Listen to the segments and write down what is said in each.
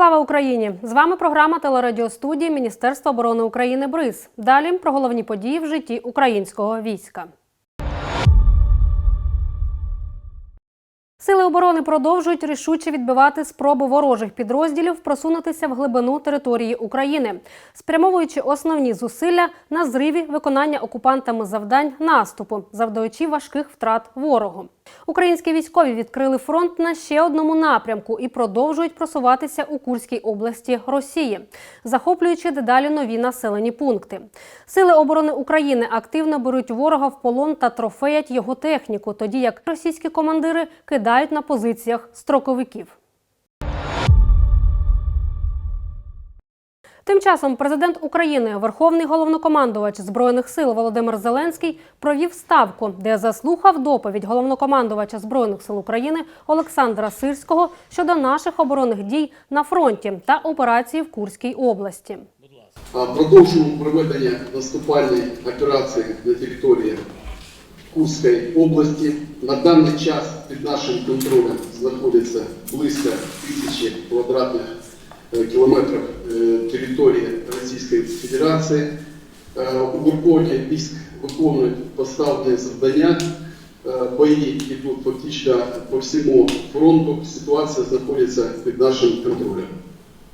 Слава Україні! З вами програма телерадіостудії Міністерства оборони України БРИЗ. Далі про головні події в житті українського війська. Сили оборони продовжують рішуче відбивати спроби ворожих підрозділів просунутися в глибину території України, спрямовуючи основні зусилля на зриві виконання окупантами завдань наступу, завдаючи важких втрат ворогу. Українські військові відкрили фронт на ще одному напрямку і продовжують просуватися у Курській області Росії, захоплюючи дедалі нові населені пункти. Сили оборони України активно беруть ворога в полон та трофеять його техніку, тоді як російські командири кидають на позиціях строковиків. Тим часом президент України, верховний головнокомандувач збройних сил Володимир Зеленський провів ставку, де заслухав доповідь головнокомандувача збройних сил України Олександра Сирського щодо наших оборонних дій на фронті та операції в Курській області. Продовжуємо проведення наступальної операції на території Курської області. На даний час під нашим контролем знаходиться близько тисячі квадратних е, кілометрів е, території Російської Федерації. Е, Угруповання військ виконують поставлені завдання. Бої йдуть фактично по всьому фронту. Ситуація знаходиться під нашим контролем.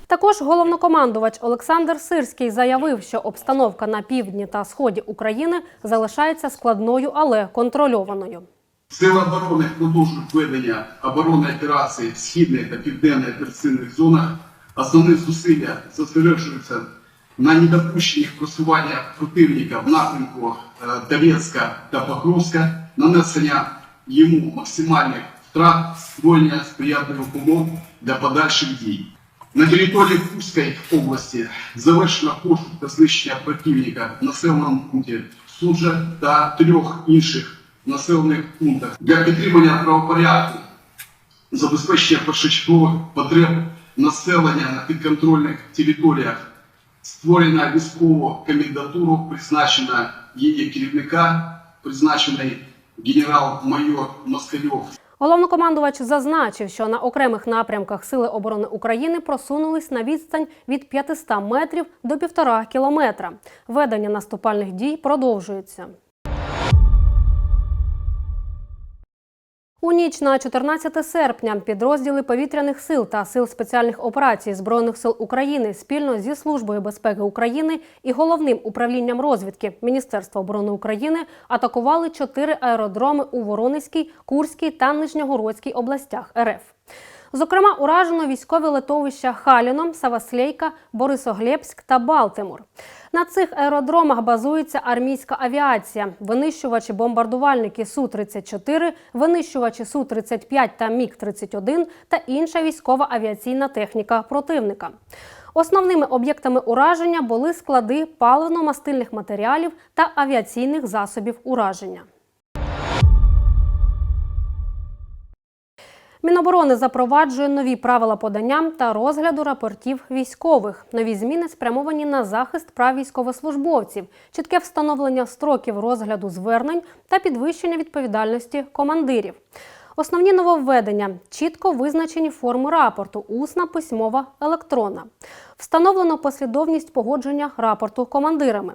Також головнокомандувач Олександр Сирський заявив, що обстановка на півдні та сході України залишається складною, але контрольованою. Сили оборони продовжують ведення оборонної операції в східних та південних операційних зонах. Основні зусилля зосереджуються на недопущенні просування противника в напрямку е, Донецька та Покровська, нанесення йому максимальних втрат, створення сприятливих умов для подальших дій. На території Курської області завершено пошук та знищення противника в населеному пункті Суджа та трьох інших населених пунктах для підтримання правопорядку, забезпечення першочергових потреб населення на підконтрольних територіях, створена військову комендатуру, призначена її керівника, призначений генерал-майор Москальов. Головнокомандувач зазначив, що на окремих напрямках Сили оборони України просунулись на відстань від 500 метрів до півтора кілометра. Ведення наступальних дій продовжується. У ніч на 14 серпня підрозділи повітряних сил та сил спеціальних операцій Збройних сил України спільно зі Службою безпеки України і головним управлінням розвідки Міністерства оборони України атакували чотири аеродроми у Воронезькій, Курській та Нижньогородській областях РФ. Зокрема, уражено військові литовища Халіно, Саваслейка, Борисоглебськ та Балтимор. На цих аеродромах базується армійська авіація, винищувачі бомбардувальники Су-34, винищувачі Су-35 та Міг-31 та інша військова авіаційна техніка противника. Основними об'єктами ураження були склади паливно-мастильних матеріалів та авіаційних засобів ураження. Міноборони запроваджує нові правила подання та розгляду рапортів військових. Нові зміни спрямовані на захист прав військовослужбовців, чітке встановлення строків розгляду звернень та підвищення відповідальності командирів. Основні нововведення чітко визначені форми рапорту усна, письмова, електронна. Встановлено послідовність погодження рапорту командирами,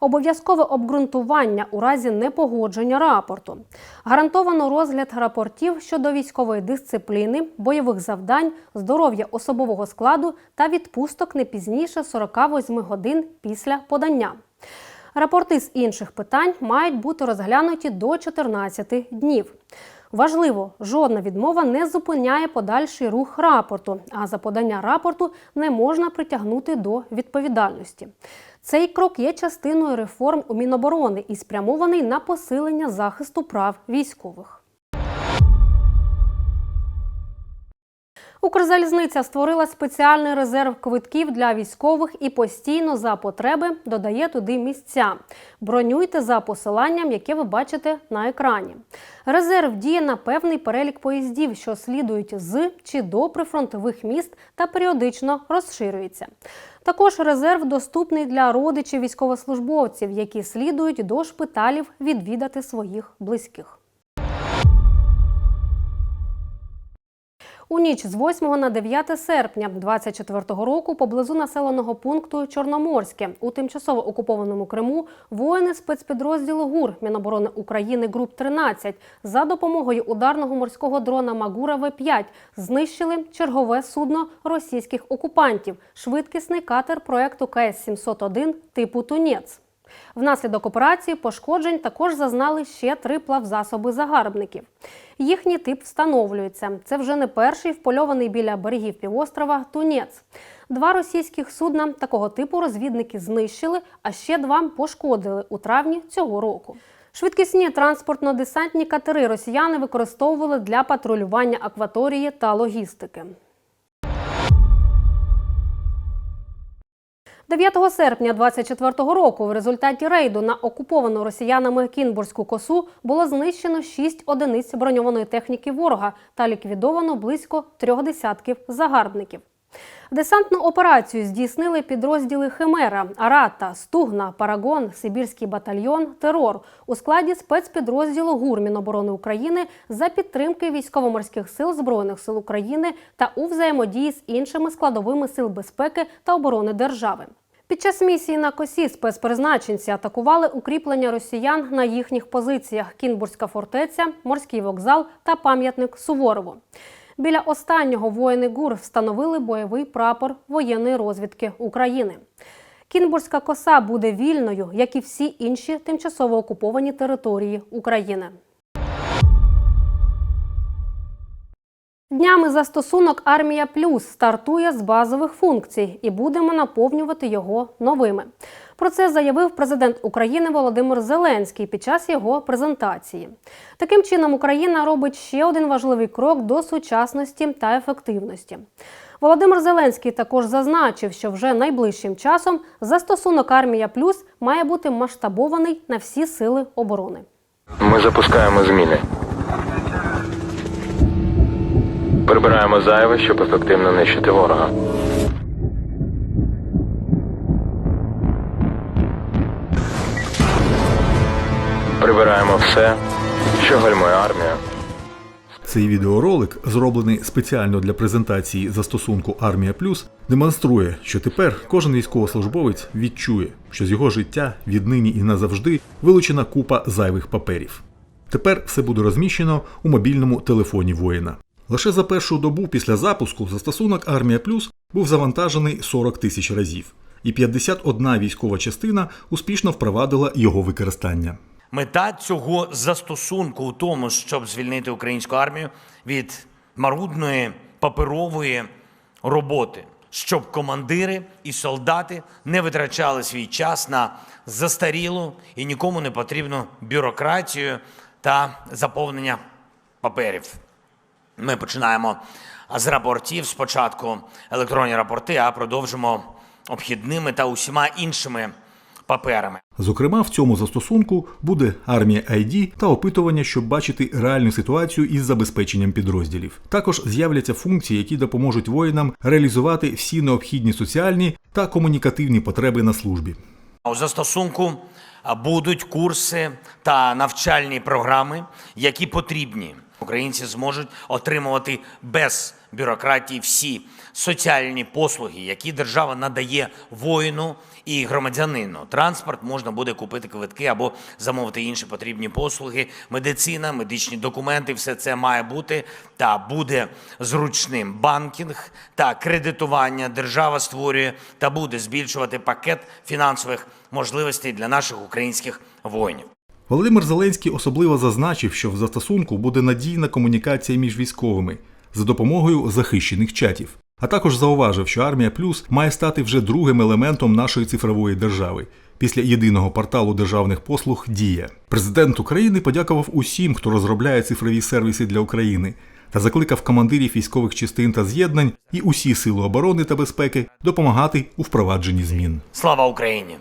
обов'язкове обґрунтування у разі непогодження рапорту, гарантовано розгляд рапортів щодо військової дисципліни, бойових завдань, здоров'я особового складу та відпусток не пізніше 48 годин після подання. Рапорти з інших питань мають бути розглянуті до 14 днів. Важливо, жодна відмова не зупиняє подальший рух рапорту, а за подання рапорту не можна притягнути до відповідальності. Цей крок є частиною реформ у Міноборони і спрямований на посилення захисту прав військових. Укрзалізниця створила спеціальний резерв квитків для військових і постійно за потреби додає туди місця. Бронюйте за посиланням, яке ви бачите на екрані. Резерв діє на певний перелік поїздів, що слідують з чи до прифронтових міст та періодично розширюється. Також резерв доступний для родичів військовослужбовців, які слідують до шпиталів відвідати своїх близьких. У ніч з 8 на 9 серпня 24 року поблизу населеного пункту Чорноморське у тимчасово окупованому Криму воїни спецпідрозділу ГУР Міноборони України груп 13 за допомогою ударного морського дрона Магура В5 знищили чергове судно російських окупантів, швидкісний катер проекту КС 701 типу Тунець. Внаслідок операції пошкоджень також зазнали ще три плавзасоби загарбників. Їхній тип встановлюється. Це вже не перший впольований біля берегів півострова Тунець. Два російських судна такого типу розвідники знищили, а ще два пошкодили у травні цього року. Швидкісні транспортно-десантні катери росіяни використовували для патрулювання акваторії та логістики. 9 серпня 24 року в результаті рейду на окуповану росіянами Кінбурзьку косу було знищено 6 одиниць броньованої техніки ворога та ліквідовано близько трьох десятків загарбників. Десантну операцію здійснили підрозділи Химера, Арата, Стугна, Парагон, Сибірський батальйон, Терор у складі спецпідрозділу ГУР Міноборони України за підтримки військово-морських сил Збройних сил України та у взаємодії з іншими складовими сил безпеки та оборони держави. Під час місії на косі спецпризначенці атакували укріплення росіян на їхніх позиціях: Кінбурзька фортеця, морський вокзал та пам'ятник Суворову. Біля останнього воїни ГУР встановили бойовий прапор воєнної розвідки України. Кінбурзька коса буде вільною, як і всі інші тимчасово окуповані території України. Днями застосунок Армія Плюс стартує з базових функцій і будемо наповнювати його новими. Про це заявив президент України Володимир Зеленський під час його презентації. Таким чином, Україна робить ще один важливий крок до сучасності та ефективності. Володимир Зеленський також зазначив, що вже найближчим часом застосунок Армія Плюс має бути масштабований на всі сили оборони. Ми запускаємо зміни. Прибираємо зайве, щоб ефективно нищити ворога. Прибираємо все, що гальмує армію. Цей відеоролик, зроблений спеціально для презентації застосунку Армія Плюс, демонструє, що тепер кожен військовослужбовець відчує, що з його життя віднині і назавжди вилучена купа зайвих паперів. Тепер все буде розміщено у мобільному телефоні воїна. Лише за першу добу після запуску застосунок Армія Плюс був завантажений 40 тисяч разів, і 51 військова частина успішно впровадила його використання. Мета цього застосунку у тому, щоб звільнити українську армію від марудної паперової роботи, щоб командири і солдати не витрачали свій час на застарілу і нікому не потрібну бюрократію та заповнення паперів. Ми починаємо з рапортів. Спочатку електронні рапорти, а продовжимо обхідними та усіма іншими паперами. Зокрема, в цьому застосунку буде армія ID та опитування, щоб бачити реальну ситуацію із забезпеченням підрозділів. Також з'являться функції, які допоможуть воїнам реалізувати всі необхідні соціальні та комунікативні потреби на службі. У застосунку будуть курси та навчальні програми, які потрібні. Українці зможуть отримувати без бюрократії всі соціальні послуги, які держава надає воїну і громадянину. Транспорт можна буде купити квитки або замовити інші потрібні послуги. Медицина, медичні документи, все це має бути та буде зручним. Банкінг та кредитування держава створює та буде збільшувати пакет фінансових можливостей для наших українських воїнів. Володимир Зеленський особливо зазначив, що в застосунку буде надійна комунікація між військовими за допомогою захищених чатів. А також зауважив, що Армія Плюс має стати вже другим елементом нашої цифрової держави після єдиного порталу державних послуг Дія. Президент України подякував усім, хто розробляє цифрові сервіси для України, та закликав командирів військових частин та з'єднань і усі сили оборони та безпеки допомагати у впровадженні змін. Слава Україні!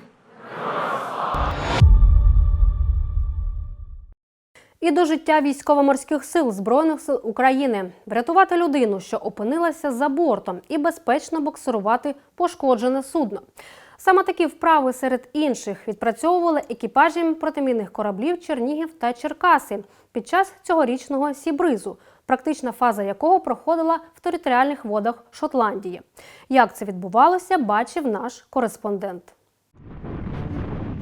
І до життя військово-морських сил Збройних сил України врятувати людину, що опинилася за бортом, і безпечно боксирувати пошкоджене судно. Саме такі вправи серед інших відпрацьовували екіпажі протимінних кораблів Чернігів та Черкаси під час цьогорічного сібризу. практична фаза якого проходила в територіальних водах Шотландії. Як це відбувалося, бачив наш кореспондент.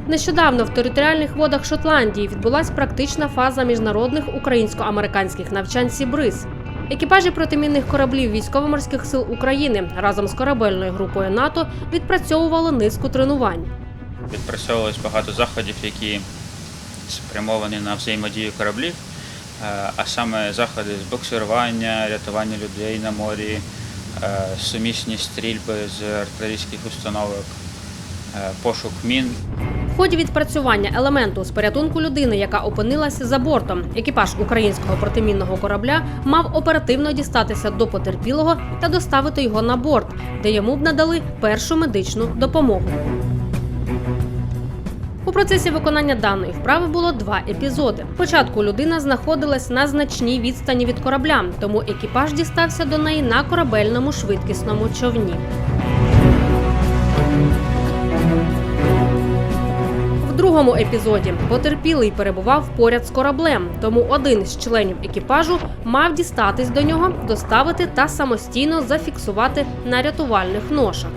Нещодавно в територіальних водах Шотландії відбулася практична фаза міжнародних українсько-американських навчань Сібриз. Екіпажі протимінних кораблів військово-морських сил України разом з корабельною групою НАТО відпрацьовували низку тренувань. Відпрацьовувалось багато заходів, які спрямовані на взаємодію кораблів, е, а саме заходи з буксирування, рятування людей на морі, е, сумісні стрільби з артилерійських установок, е, пошук мін. Ході відпрацювання елементу з порятунку людини, яка опинилася за бортом, екіпаж українського протимінного корабля мав оперативно дістатися до потерпілого та доставити його на борт, де йому б надали першу медичну допомогу. У процесі виконання даної вправи було два епізоди. Спочатку людина знаходилась на значній відстані від корабля, тому екіпаж дістався до неї на корабельному швидкісному човні. Другому епізоді потерпілий перебував поряд з кораблем, тому один з членів екіпажу мав дістатись до нього, доставити та самостійно зафіксувати на рятувальних ношах.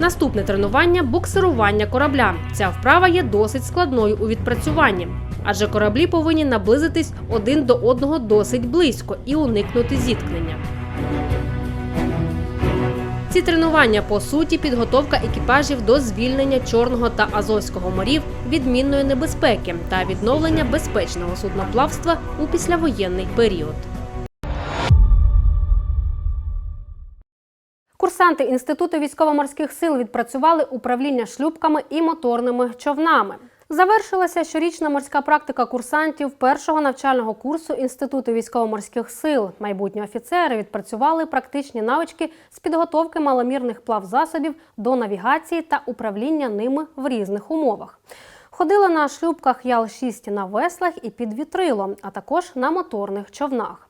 Наступне тренування буксирування корабля. Ця вправа є досить складною у відпрацюванні, адже кораблі повинні наблизитись один до одного досить близько і уникнути зіткнення. Ці тренування по суті підготовка екіпажів до звільнення Чорного та Азовського морів від мінної небезпеки та відновлення безпечного судноплавства у післявоєнний період. Курсанти Інституту військово-морських сил відпрацювали управління шлюпками і моторними човнами. Завершилася щорічна морська практика курсантів першого навчального курсу Інституту військово-морських сил. Майбутні офіцери відпрацювали практичні навички з підготовки маломірних плавзасобів до навігації та управління ними в різних умовах. Ходили на шлюпках Ял-6 на веслах і під вітрило, а також на моторних човнах.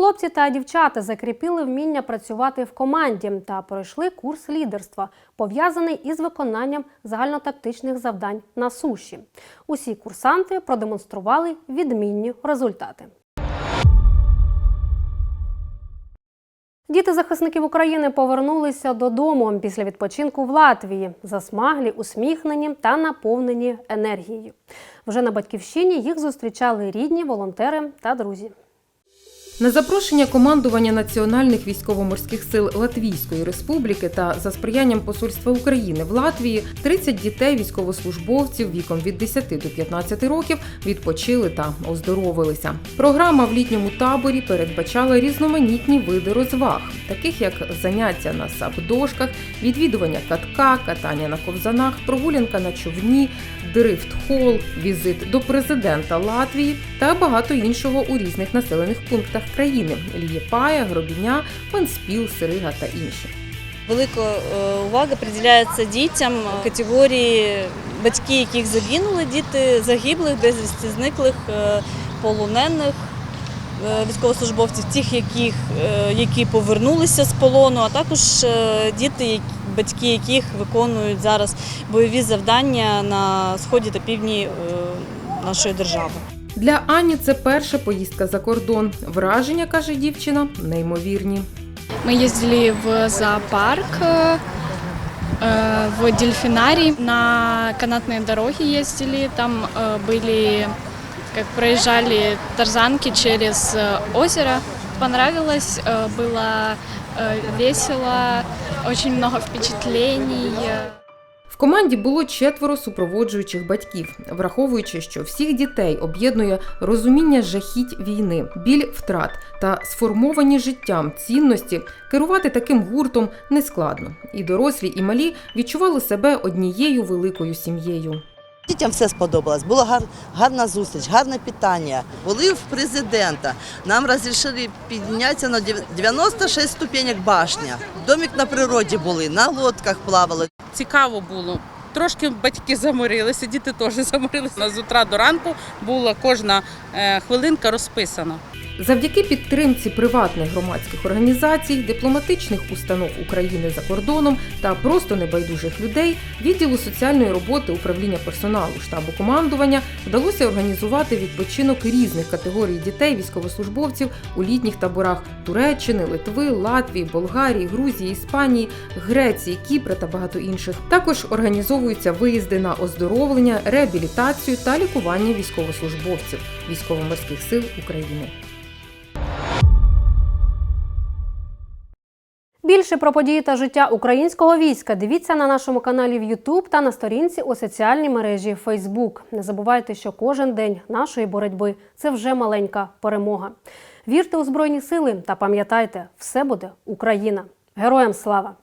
Хлопці та дівчата закріпили вміння працювати в команді та пройшли курс лідерства, пов'язаний із виконанням загальнотактичних завдань на суші. Усі курсанти продемонстрували відмінні результати. Діти захисників України повернулися додому після відпочинку в Латвії, засмаглі, усміхнені та наповнені енергією. Вже на батьківщині їх зустрічали рідні, волонтери та друзі. На запрошення командування Національних військово-морських сил Латвійської Республіки та за сприянням Посольства України в Латвії 30 дітей військовослужбовців віком від 10 до 15 років відпочили та оздоровилися. Програма в літньому таборі передбачала різноманітні види розваг, таких як заняття на сапдошках, відвідування катка, катання на ковзанах, прогулянка на човні, дрифт-хол, візит до президента Латвії та багато іншого у різних населених пунктах країни: Лієпая, Гробіня, Панспіл, Сирига та інші. Велика е, увага приділяється дітям категорії батьки, яких загинули, діти загиблих, безвісті зниклих, е, полонених е, військовослужбовців, тих, яких, е, які повернулися з полону, а також е, діти, батьки яких виконують зараз бойові завдання на сході та півдні е, нашої держави. Для Ані це перша поїздка за кордон. Враження, каже дівчина, неймовірні. Мы ездили в зоопарк, э, в дельфинарий, на канатные дороги ездили, там э, были, как проезжали тарзанки через э, озеро. Понравилось, э, было э, весело, очень много впечатлений. Команді було четверо супроводжуючих батьків, враховуючи, що всіх дітей об'єднує розуміння жахіть війни, біль втрат та сформовані життям цінності, керувати таким гуртом нескладно. І дорослі, і малі відчували себе однією великою сім'єю. Дітям все сподобалось. Була гар, гарна зустріч, гарне питання. Були в президента. Нам розрішили піднятися на дев- 96 ступенек башня. Домик на природі були, на лодках плавали. Цікаво було. Трошки батьки заморилися, діти теж заморилися. З утра до ранку була кожна е, хвилинка розписана. Завдяки підтримці приватних громадських організацій, дипломатичних установ України за кордоном та просто небайдужих людей, відділу соціальної роботи управління персоналу штабу командування вдалося організувати відпочинок різних категорій дітей військовослужбовців у літніх таборах Туреччини, Литви, Латвії, Болгарії, Грузії, Іспанії, Греції, Кіпра та багато інших. Також організовуються виїзди на оздоровлення, реабілітацію та лікування військовослужбовців військово-морських сил України. Більше про події та життя українського війська дивіться на нашому каналі в YouTube та на сторінці у соціальній мережі Facebook. Не забувайте, що кожен день нашої боротьби це вже маленька перемога. Вірте у збройні сили та пам'ятайте, все буде Україна. Героям слава!